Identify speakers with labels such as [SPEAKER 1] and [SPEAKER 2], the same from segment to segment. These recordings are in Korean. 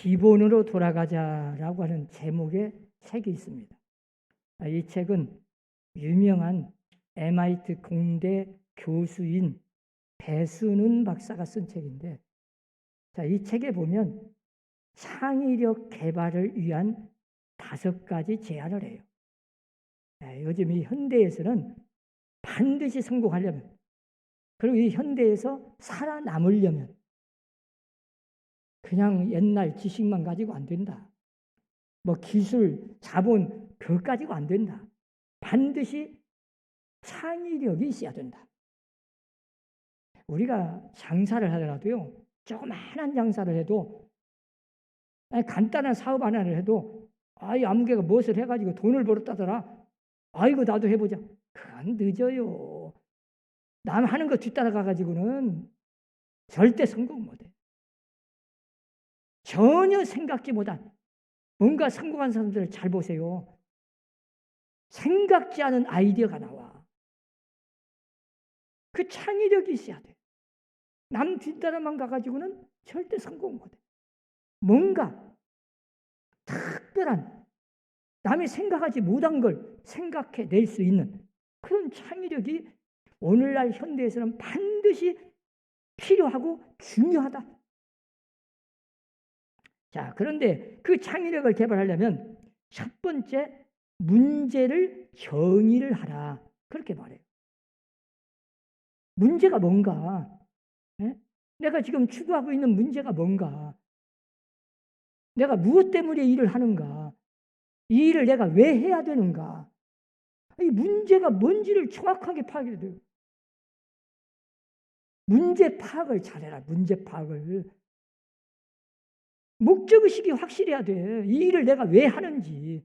[SPEAKER 1] 기본으로 돌아가자라고 하는 제목의 책이 있습니다. 아, 이 책은 유명한 MIT 공대 교수인 배순은 박사가 쓴 책인데, 자, 이 책에 보면 창의력 개발을 위한 다섯 가지 제안을 해요. 네, 요즘 이 현대에서는 반드시 성공하려면, 그리고 이 현대에서 살아남으려면, 그냥 옛날 지식만 가지고 안 된다. 뭐 기술, 자본, 그것 가지고 안 된다. 반드시 창의력이 있어야 된다. 우리가 장사를 하더라도요, 조그마한 장사를 해도, 아니, 간단한 사업 하나를 해도, 아이, 아무개가 무엇을 해가지고 돈을 벌었다더라. 아이고, 나도 해보자. 그건 늦어요. 남 하는 거 뒤따라가가지고는 절대 성공 못해. 전혀 생각지 못한 뭔가 성공한 사람들을 잘 보세요. 생각지 않은 아이디어가 나와. 그 창의력이 있어야 돼. 남 뒷따라만 가가지고는 절대 성공 못해. 뭔가 특별한 남이 생각하지 못한 걸 생각해 낼 수 있는 그런 창의력이 오늘날 현대에서는 반드시 필요하고 중요하다. 자, 그런데 그 창의력을 개발하려면 첫 번째 문제를 정의를 하라. 그렇게 말해요. 문제가 뭔가? 네? 내가 지금 추구하고 있는 문제가 뭔가? 내가 무엇 때문에 일을 하는가? 이 일을 내가 왜 해야 되는가? 이 문제가 뭔지를 정확하게 파악해야 돼요. 문제 파악을 잘해라. 문제 파악을. 목적의식이 확실해야 돼. 이 일을 내가 왜 하는지.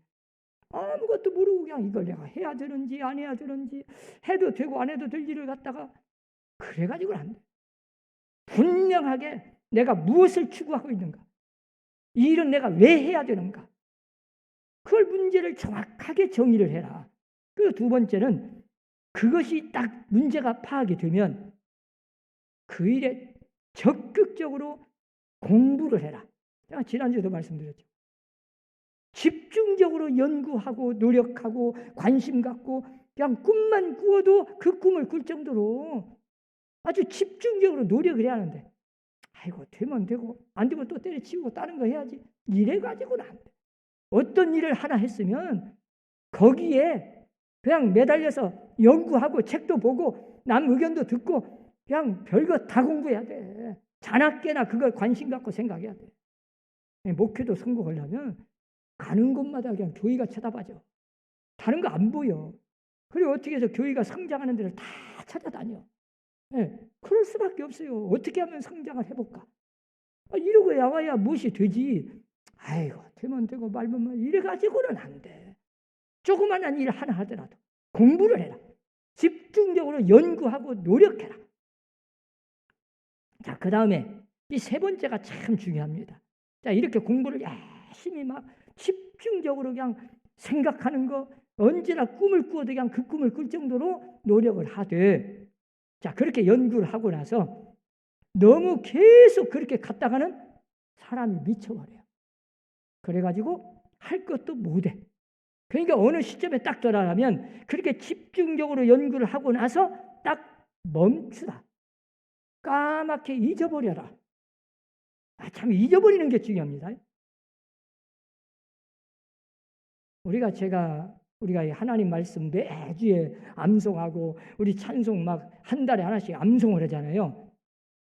[SPEAKER 1] 아무것도 모르고 그냥 이걸 내가 해야 되는지 안 해야 되는지 해도 되고 안 해도 될 일을 갖다가 그래가지고는 안 돼. 분명하게 내가 무엇을 추구하고 있는가. 이 일은 내가 왜 해야 되는가. 그걸 문제를 정확하게 정의를 해라. 그리고 두 번째는 그것이 딱 문제가 파악이 되면 그 일에 적극적으로 공부를 해라. 제가 지난주에도 말씀드렸죠. 집중적으로 연구하고 노력하고 관심 갖고 그냥 꿈만 꾸어도 그 꿈을 꿀 정도로 아주 집중적으로 노력을 해야 하는데 아이고 되면 되고 안 되면 또 때려치우고 다른 거 해야지 이래 가지고는 안 돼. 어떤 일을 하나 했으면 거기에 그냥 매달려서 연구하고 책도 보고 남 의견도 듣고 그냥 별거 다 공부해야 돼. 자나깨나 그걸 관심 갖고 생각해야 돼. 예, 목회도 성공하려면 가는 곳마다 그냥 교회가 쳐다봐줘. 다른 거 안 보여. 그리고 어떻게 해서 교회가 성장하는 데를 다 찾아다녀. 네, 그럴 수밖에 없어요. 어떻게 하면 성장을 해볼까? 아, 이러고 나와야 무엇이 되지? 아이고, 되면 되고 말면 말 이래가지고는 안 돼. 조그만한 일 하나 하더라도 공부를 해라. 집중적으로 연구하고 노력해라. 자, 그 다음에 이 세 번째가 참 중요합니다. 자, 이렇게 공부를 열심히 막 집중적으로 그냥 생각하는 거, 언제나 꿈을 꾸어도 그냥 그 꿈을 꿀 정도로 노력을 하되, 자, 그렇게 연구를 하고 나서 너무 계속 그렇게 갔다가는 사람이 미쳐버려요. 그래가지고 할 것도 못해. 그러니까 어느 시점에 딱 돌아가면 그렇게 집중적으로 연구를 하고 나서 딱 멈추다. 까맣게 잊어버려라. 아, 참 잊어버리는 게 중요합니다. 우리가 제가 우리가 하나님 말씀 매주에 암송하고 우리 찬송 막 한 달에 하나씩 암송을 하잖아요.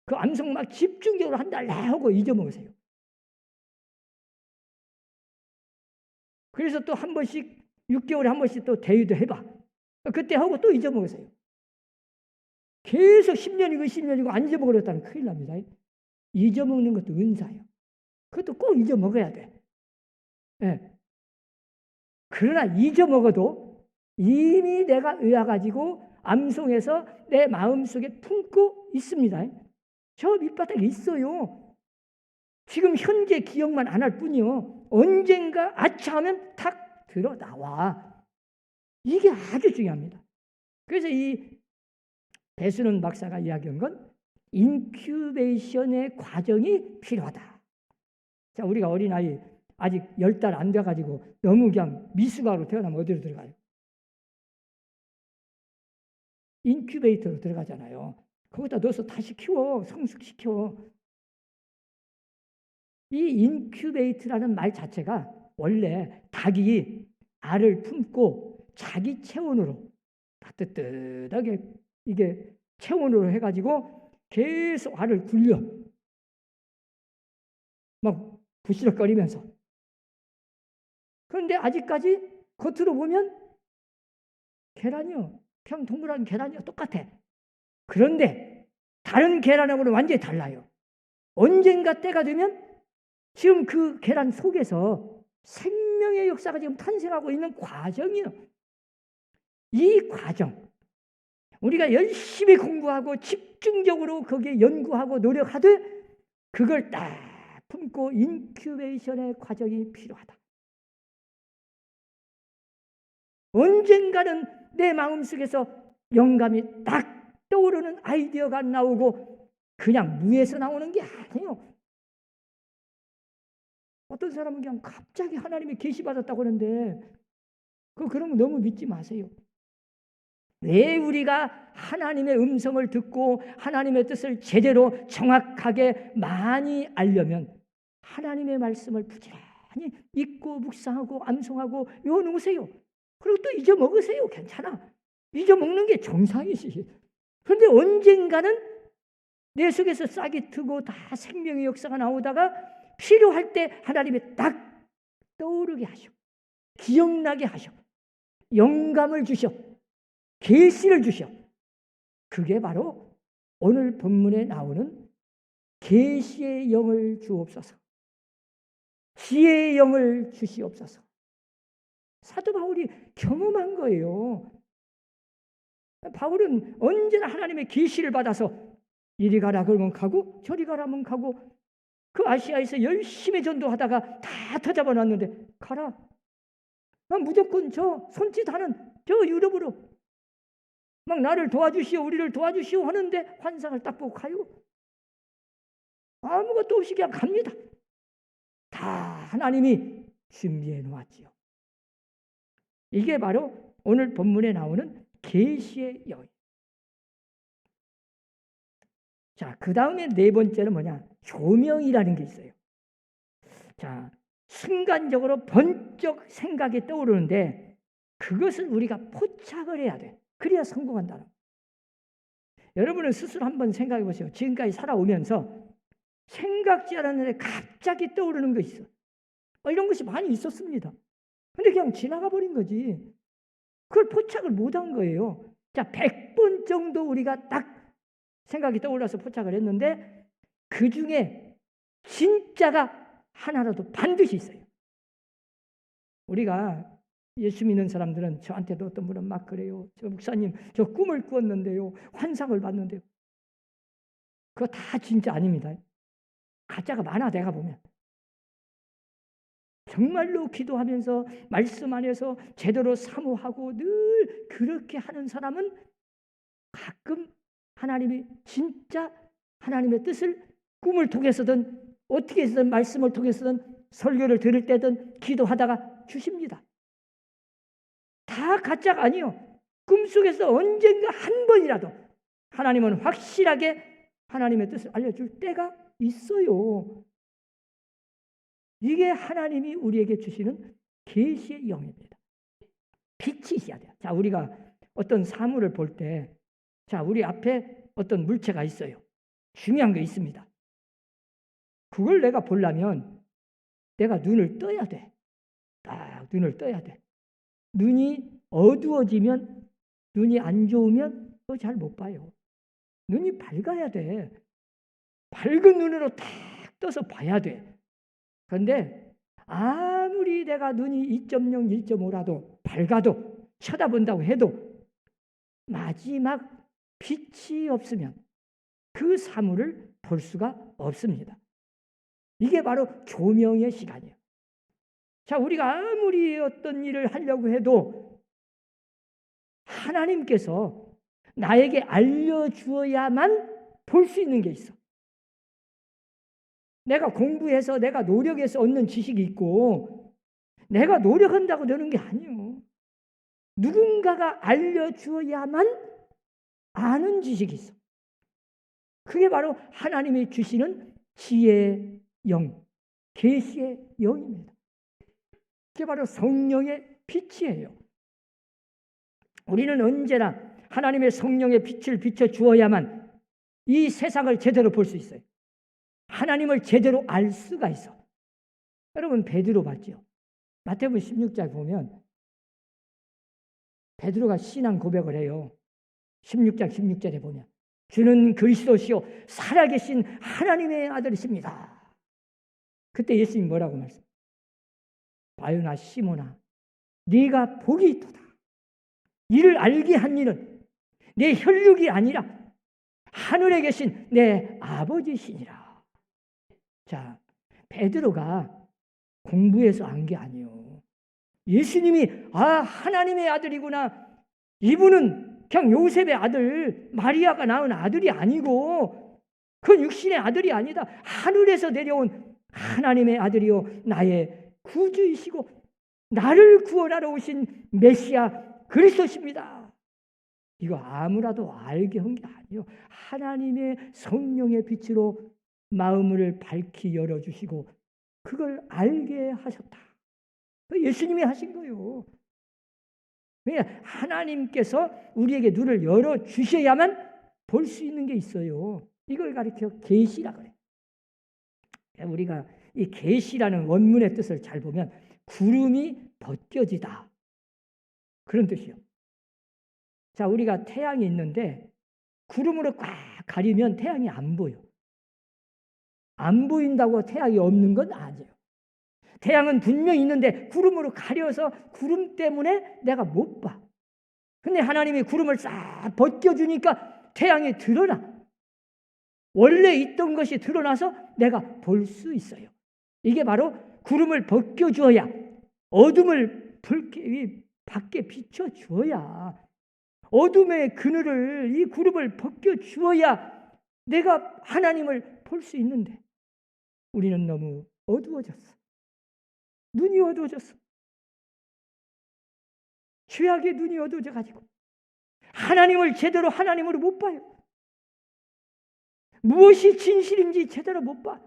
[SPEAKER 1] 그 암송 막 집중적으로 한달 하고 잊어먹으세요. 그래서 또 한 번씩 6개월에 한 번씩 또 대유도 해봐. 그때 하고 또 잊어먹으세요. 계속 10년이고 20년이고 안 잊어먹으렸다는 큰일 납니다. 잊어먹는 것도 은사예요. 그것도 꼭 잊어먹어야 돼. 네. 그러나 잊어먹어도 이미 내가 의아가지고 암송해서 내 마음속에 품고 있습니다. 저 밑바닥에 있어요. 지금 현재 기억만 안 할 뿐이요. 언젠가 아차하면 탁 들어 나와. 이게 아주 중요합니다. 그래서 이 배수는 박사가 이야기한 건 인큐베이션의 과정이 필요하다. 자, 우리가 어린아이 아직 열 달 안 돼가지고 너무 그냥 미숙아로 태어나면 어디로 들어가요? 인큐베이터로 들어가잖아요. 거기다 넣어서 다시 키워, 성숙시켜. 이 인큐베이트라는 말 자체가 원래 닭이 알을 품고 자기 체온으로 따뜻하게 이게 체온으로 해가지고 계속 알을 굴려. 막 부시럭거리면서. 그런데 아직까지 겉으로 보면 계란이요. 그냥 동그란 계란이요. 똑같아. 그런데 다른 계란하고는 완전히 달라요. 언젠가 때가 되면 지금 그 계란 속에서 생명의 역사가 지금 탄생하고 있는 과정이요. 이 과정. 우리가 열심히 공부하고 집중적으로 거기에 연구하고 노력하되 그걸 딱 품고 인큐베이션의 과정이 필요하다. 언젠가는 내 마음속에서 영감이 딱 떠오르는 아이디어가 나오고 그냥 무에서 나오는 게 아니에요. 어떤 사람은 그냥 갑자기 하나님이 계시 받았다고 하는데 그 그러면 너무 믿지 마세요. 왜 우리가 하나님의 음성을 듣고 하나님의 뜻을 제대로 정확하게 많이 알려면 하나님의 말씀을 부지런히 읽고 묵상하고 암송하고 외워놓으세요. 그리고 또 잊어먹으세요. 괜찮아. 잊어먹는 게 정상이지. 그런데 언젠가는 내 속에서 싹이 트고 다 생명의 역사가 나오다가 필요할 때 하나님이 딱 떠오르게 하셔. 기억나게 하셔. 영감을 주셔. 계시를 주셔. 그게 바로 오늘 본문에 나오는 계시의 영을 주옵소서. 지혜의 영을 주시옵소서. 사도 바울이 경험한 거예요. 바울은 언제나 하나님의 계시를 받아서 이리 가라 그러면 가고 저리 가라면 가고 그 아시아에서 열심히 전도하다가 다 터잡아 놨는데 가라. 난 무조건 저 손짓하는 저 유럽으로 막 나를 도와주시오 우리를 도와주시오 하는데 환상을 딱 보고 가요. 아무것도 없이 그냥 갑니다. 다 하나님이 준비해 놓았지요. 이게 바로 오늘 본문에 나오는 계시의 영. 자, 그 다음에 네 번째는 뭐냐? 조명이라는 게 있어요. 자, 순간적으로 번쩍 생각이 떠오르는데 그것을 우리가 포착을 해야 돼. 그래야 성공한다는. 여러분은 스스로 한번 생각해 보세요. 지금까지 살아오면서 생각지 않았는데 갑자기 떠오르는 거 있어. 어, 이런 것이 많이 있었습니다. 근데 그냥 지나가 버린 거지. 그걸 포착을 못 한 거예요. 자, 100번 정도 우리가 딱 생각이 떠올라서 포착을 했는데 그 중에 진짜가 하나라도 반드시 있어요. 우리가 예수 믿는 사람들은 저한테도 어떤 분은 막 그래요. 저 목사님, 저 꿈을 꾸었는데요. 환상을 봤는데요. 그거 다 진짜 아닙니다. 가짜가 많아, 내가 보면. 정말로 기도하면서 말씀 안에서 제대로 사모하고 늘 그렇게 하는 사람은 가끔 하나님이 진짜 하나님의 뜻을 꿈을 통해서든 어떻게 해서든 말씀을 통해서든 설교를 들을 때든 기도하다가 주십니다. 다 가짜가 아니요. 꿈속에서 언젠가 한 번이라도 하나님은 확실하게 하나님의 뜻을 알려줄 때가 있어요. 이게 하나님이 우리에게 주시는 계시의 영입니다. 빛이 있어야 돼요. 자, 우리가 어떤 사물을 볼 때, 자, 우리 앞에 어떤 물체가 있어요. 중요한 게 있습니다. 그걸 내가 보려면 내가 눈을 떠야 돼. 딱 눈을 떠야 돼. 눈이 어두워지면, 눈이 안 좋으면 또 잘 못 봐요. 눈이 밝아야 돼. 밝은 눈으로 탁 떠서 봐야 돼. 그런데 아무리 내가 눈이 2.0, 1.5라도 밝아도 쳐다본다고 해도 마지막 빛이 없으면 그 사물을 볼 수가 없습니다. 이게 바로 조명의 시간이에요. 자, 우리가 아무리 어떤 일을 하려고 해도 하나님께서 나에게 알려주어야만 볼 수 있는 게 있어. 내가 공부해서 내가 노력해서 얻는 지식이 있고 내가 노력한다고 되는 게 아니요. 누군가가 알려주어야만 아는 지식이 있어. 그게 바로 하나님이 주시는 지혜의 영, 계시의 영입니다. 그게 바로 성령의 빛이에요. 우리는 언제나 하나님의 성령의 빛을 비춰 주어야만 이 세상을 제대로 볼 수 있어요. 하나님을 제대로 알 수가 있어. 여러분 베드로 봤죠? 마태복음 16장 보면 베드로가 신앙 고백을 해요. 16장 16절에 보면 주는 그리스도시요 살아계신 하나님의 아들이십니다. 그때 예수님 뭐라고 말씀? 바요나 시모나 네가 복이 있도다. 이를 알게 한 이는 내 혈육이 아니라 하늘에 계신 내 아버지시니라. 자, 베드로가 공부해서 안 게 아니요. 예수님이 아 하나님의 아들이구나. 이분은 그냥 요셉의 아들 마리아가 낳은 아들이 아니고 그 육신의 아들이 아니다. 하늘에서 내려온 하나님의 아들이요 나의 구주이시고 나를 구원하러 오신 메시아 그리스도십니다. 이거 아무라도 알게 한 게 아니요. 하나님의 성령의 빛으로 마음을 밝히 열어주시고 그걸 알게 하셨다. 예수님이 하신 거예요. 왜 하나님께서 우리에게 눈을 열어 주셔야만 볼 수 있는 게 있어요. 이걸 가리켜 계시라 그래. 우리가 이 계시라는 원문의 뜻을 잘 보면 구름이 벗겨지다. 그런 뜻이요. 자, 우리가 태양이 있는데 구름으로 꽉 가리면 태양이 안 보여. 안 보인다고 태양이 없는 건 아니에요. 태양은 분명히 있는데 구름으로 가려서 구름 때문에 내가 못 봐. 근데 하나님이 구름을 싹 벗겨주니까 태양이 드러나. 원래 있던 것이 드러나서 내가 볼 수 있어요. 이게 바로 구름을 벗겨주어야 어둠을 불게, 밖에 비춰주어야 어둠의 그늘을 이 구름을 벗겨주어야 내가 하나님을 볼 수 있는데 우리는 너무 어두워졌어. 눈이 어두워졌어. 죄악의 눈이 어두워져 가지고 하나님을 제대로 하나님으로 못 봐요. 무엇이 진실인지 제대로 못 봐.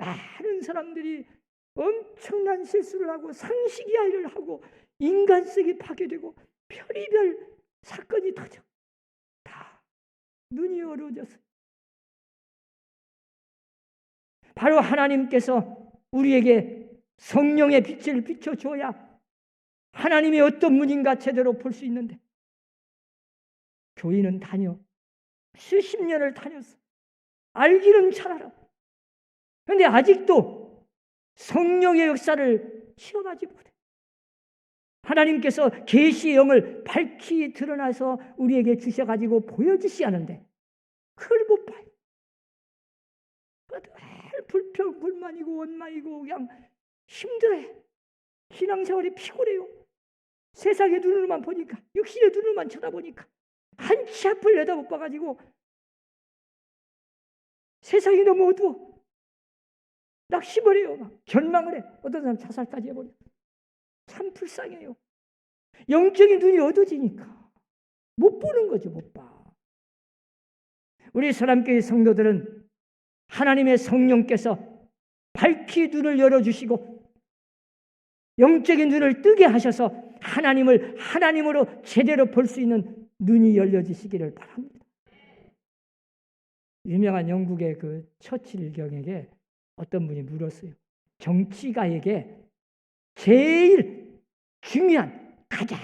[SPEAKER 1] 많은 사람들이 엄청난 실수를 하고 상식 이야기를 하고 인간성이 파괴되고 별의별 사건이 터져. 다 눈이 어두워졌어. 바로 하나님께서 우리에게 성령의 빛을 비춰줘야 하나님이 어떤 분인가 제대로 볼 수 있는데 교인은 다녀 수십 년을 다녔어 알기는 잘 알아 그런데 아직도 성령의 역사를 시험하지 못해 하나님께서 계시의 영을 밝히 드러나서 우리에게 주셔 가지고 보여주시 하는데 그걸 못 봐요 불평 불만이고 원망이고 그냥 힘들어해. 신앙생활이 피곤해요. 세상의 눈으로만 보니까 육신의 눈으로만 쳐다보니까 한치 앞을 내다못 봐가지고 세상이 너무 어두워. 막 결망을 해. 어떤 사람 자살까지 해버려. 참 불쌍해요. 영적인 눈이 어두워지니까 못 보는 거죠. 못 봐. 우리 사람교회 성도들은 하나님의 성령께서 밝히 눈을 열어주시고 영적인 눈을 뜨게 하셔서 하나님을 하나님으로 제대로 볼 수 있는 눈이 열려지시기를 바랍니다. 유명한 영국의 그 처칠 경에게 어떤 분이 물었어요. 정치가에게 제일 중요한 가장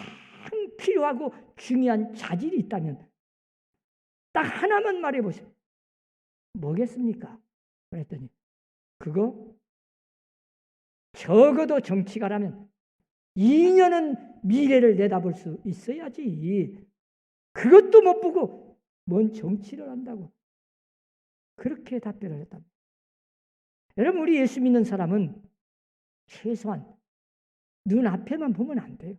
[SPEAKER 1] 필요하고 중요한 자질이 있다면 딱 하나만 말해 보세요. 뭐겠습니까? 그랬더니 그거 적어도 정치가라면 2년은 미래를 내다볼 수 있어야지. 그것도 못 보고 뭔 정치를 한다고. 그렇게 답변을 했답니다. 여러분, 우리 예수 믿는 사람은 최소한 눈앞에만 보면 안 돼요.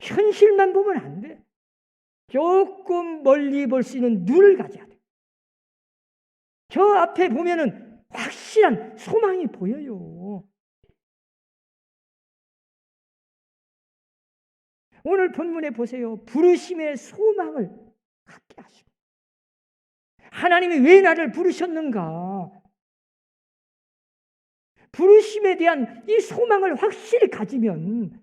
[SPEAKER 1] 현실만 보면 안 돼. 조금 멀리 볼 수 있는 눈을 가져야 돼. 저 앞에 보면은 확실한 소망이 보여요. 오늘 본문에 보세요. 부르심의 소망을 갖게 하시고. 하나님이 왜 나를 부르셨는가? 부르심에 대한 이 소망을 확실히 가지면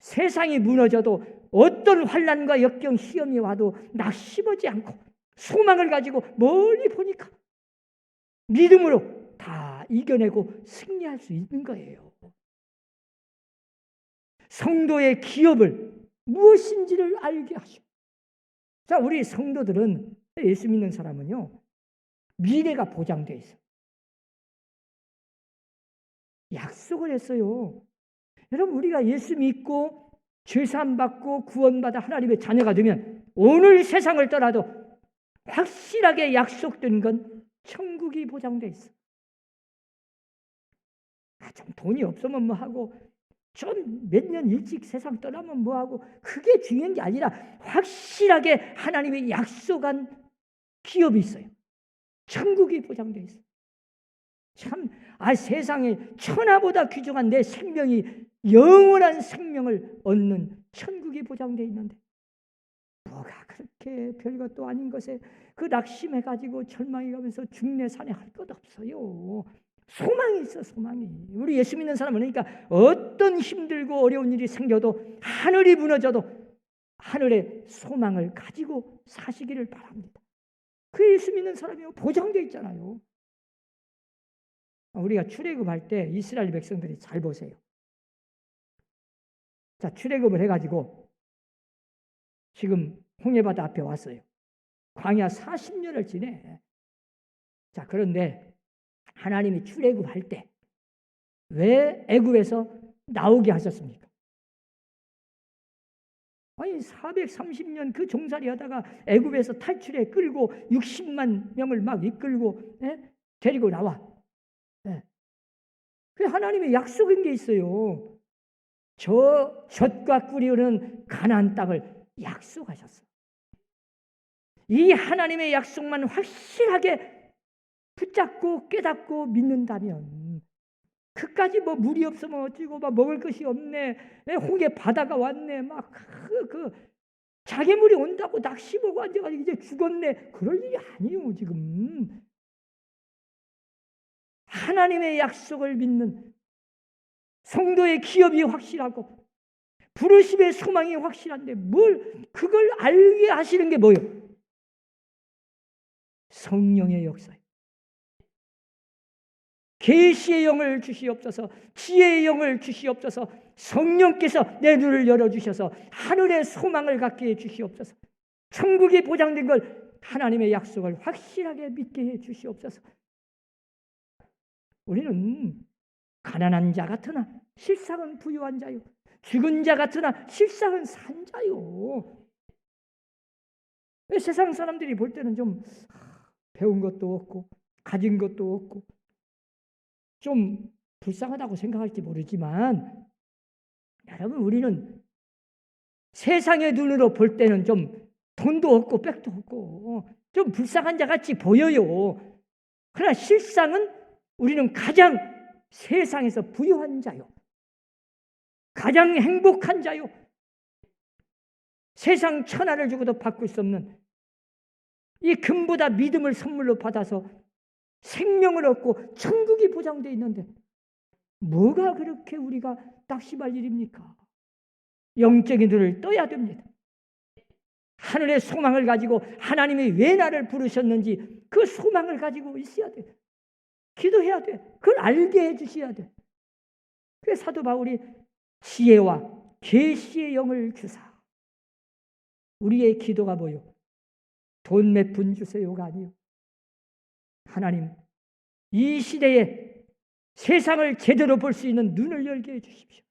[SPEAKER 1] 세상이 무너져도 어떤 환란과 역경 시험이 와도 낙심하지 않고 소망을 가지고 멀리 보니까 믿음으로 다 이겨내고 승리할 수 있는 거예요. 성도의 기업을 무엇인지를 알게 하시고. 자, 우리 성도들은 예수 믿는 사람은요, 미래가 보장되어 있어요. 약속을 했어요. 여러분, 우리가 예수 믿고 죄사함 받고 구원받아 하나님의 자녀가 되면 오늘 세상을 떠나도 확실하게 약속된 건 천국이 보장돼 있어. 아, 좀 돈이 없으면 뭐 하고 좀 몇 년 일찍 세상 떠나면 뭐 하고 그게 중요한 게 아니라 확실하게 하나님의 약속한 기업이 있어요. 천국이 보장돼 있어. 참, 아 세상에 천하보다 귀중한 내 생명이 영원한 생명을 얻는 천국이 보장돼 있는데 뭐가 그렇게 별것도 아닌 것에 그 낙심해 가지고 절망해 가면서 중내산에 할 것 없어요. 소망이 있어 소망이. 우리 예수 믿는 사람은 그러니까 어떤 힘들고 어려운 일이 생겨도 하늘이 무너져도 하늘의 소망을 가지고 사시기를 바랍니다. 그 예수 믿는 사람이 보장되어 있잖아요. 우리가 출애굽할 때 이스라엘 백성들이 잘 보세요. 자, 출애굽을 해가지고 지금 홍해바다 앞에 왔어요. 광야 40년을 지내. 자, 그런데 하나님이 출애굽할 때 왜 애굽에서 나오게 하셨습니까? 아니 430년 그 종살이 하다가 애굽에서 탈출해 끌고 60만 명을 막 이끌고 예? 데리고 나와. 예. 그 하나님의 약속인 게 있어요. 저 젖과 꿀이 흐르는 가나안 땅을 약속하셨어. 이 하나님의 약속만 확실하게 붙잡고 깨닫고 믿는다면 그까지 뭐 물이 없으면 어찌고 막 먹을 것이 없네. 홍해 바다가 왔네. 막그 그 자기 물이 온다고 낚시 보고 앉아가지고 이제 죽었네. 그럴 일이 아니에요 지금. 하나님의 약속을 믿는 성도의 기업이 확실하고 부르심의 소망이 확실한데 뭘 그걸 알게 하시는 게 뭐예요? 성령의 역사예요. 계시의 영을 주시옵소서, 지혜의 영을 주시옵소서, 성령께서 내 눈을 열어 주셔서 하늘의 소망을 갖게 해 주시옵소서. 천국이 보장된 걸 하나님의 약속을 확실하게 믿게 해 주시옵소서. 우리는 가난한 자 같으나 실상은 부유한 자요. 죽은 자 같으나 실상은 산 자요. 세상 사람들이 볼 때는 좀 배운 것도 없고 가진 것도 없고 좀 불쌍하다고 생각할지 모르지만 여러분 우리는 세상의 눈으로 볼 때는 좀 돈도 없고 백도 없고 좀 불쌍한 자 같이 보여요. 그러나 실상은 우리는 가장 세상에서 부유한 자요. 가장 행복한 자요. 세상 천하를 주고도 바꿀 수 없는 이 금보다 믿음을 선물로 받아서 생명을 얻고 천국이 보장되어 있는데 뭐가 그렇게 우리가 낙심할 일입니까? 영적인 눈을 떠야 됩니다. 하늘의 소망을 가지고 하나님이 왜 나를 부르셨는지 그 소망을 가지고 있어야 돼. 기도해야 돼. 그걸 알게 해 주셔야 돼. 그래서 사도 바울이 지혜와 계시의 영을 주사. 우리의 기도가 뭐요? 돈몇푼 주세요가 아니요. 하나님, 이 시대에 세상을 제대로 볼 수 있는 눈을 열게 해 주십시오.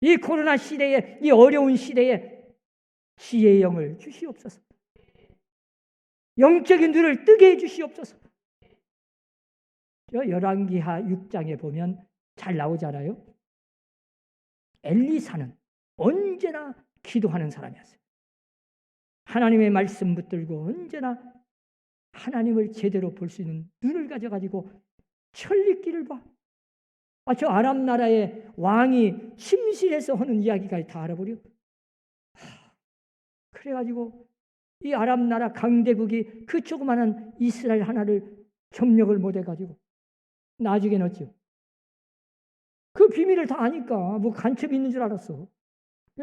[SPEAKER 1] 이 코로나 시대에, 이 어려운 시대에 지혜의 영을 주시옵소서. 영적인 눈을 뜨게 해 주시옵소서. 저 열왕기하 6장에 보면 잘 나오잖아요. 엘리사는 언제나 기도하는 사람이었어요. 하나님의 말씀 붙들고 언제나 하나님을 제대로 볼 수 있는 눈을 가져가지고 천리길을 봐. 아, 저 아람 나라의 왕이 심실해서 하는 이야기까지 다 알아버려. 하, 그래가지고 이 아람 나라 강대국이 그 조그마한 이스라엘 하나를 점령을 못해가지고 나중에는 어찌요? 그 비밀을 다 아니까 뭐 간첩이 있는 줄 알았어.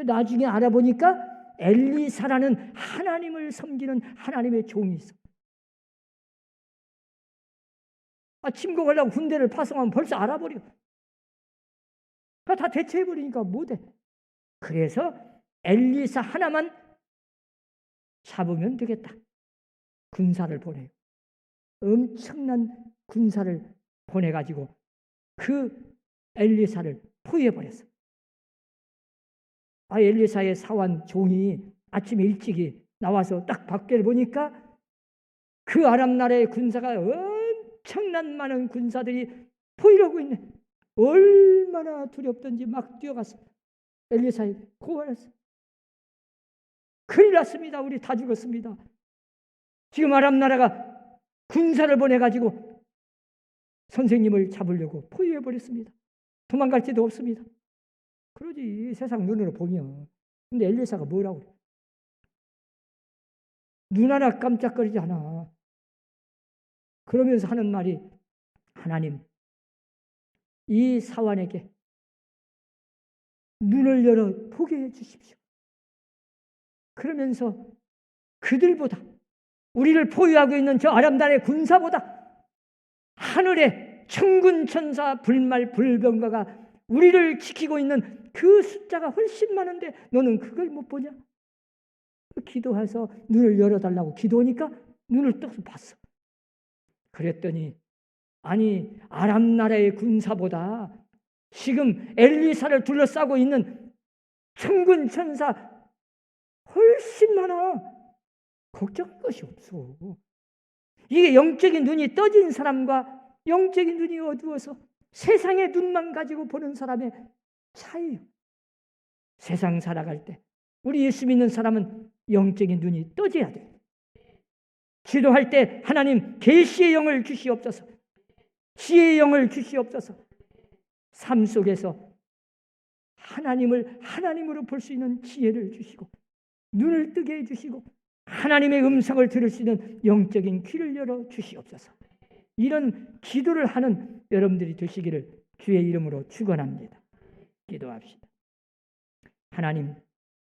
[SPEAKER 1] 나중에 알아보니까 엘리사라는 하나님을 섬기는 하나님의 종이 있어. 아, 침공하려고 군대를 파송하면 벌써 알아버려. 다 대체해버리니까 못해. 그래서 엘리사 하나만 잡으면 되겠다. 군사를 보내요. 엄청난 군사를 보내가지고 그 엘리사를 포위해버렸어. 아, 엘리사의 사원 종이 아침 일찍이 나와서 딱 밖을 보니까 그 아람 나라의 군사가 엄청난 많은 군사들이 포위하고 있네. 얼마나 두렵던지 막 뛰어갔어. 엘리사에게 고발했어. 큰일 났습니다. 우리 다 죽었습니다. 지금 아람 나라가 군사를 보내가지고 선생님을 잡으려고 포위해버렸습니다. 도망갈 데도 없습니다. 그러지 세상 눈으로 보면. 근데 엘리사가 뭐라고 그래? 눈 하나 깜짝거리지 않아. 그러면서 하는 말이 하나님 이 사환에게 눈을 열어 보게 해 주십시오. 그러면서 그들보다 우리를 포위하고 있는 저 아람단의 군사보다 하늘의 천군 천사 불말 불병가가 우리를 지키고 있는 그 숫자가 훨씬 많은데 너는 그걸 못 보냐? 기도해서 눈을 열어달라고 기도하니까 눈을 떠서 봤어. 그랬더니 아니 아람 나라의 군사보다 지금 엘리사를 둘러싸고 있는 천군 천사 훨씬 많아. 걱정할 것이 없어. 이게 영적인 눈이 떠진 사람과 영적인 눈이 어두워서 세상의 눈만 가지고 보는 사람의 차이요. 세상 살아갈 때 우리 예수 믿는 사람은 영적인 눈이 떠져야 돼. 기도할 때 하나님 계시의 영을 주시옵소서. 지혜의 영을 주시옵소서. 삶 속에서 하나님을 하나님으로 볼 수 있는 지혜를 주시고 눈을 뜨게 해 주시고 하나님의 음성을 들을 수 있는 영적인 귀를 열어 주시옵소서. 이런 기도를 하는 여러분들이 되시기를 주의 이름으로 축원합니다. 기도합시다. 하나님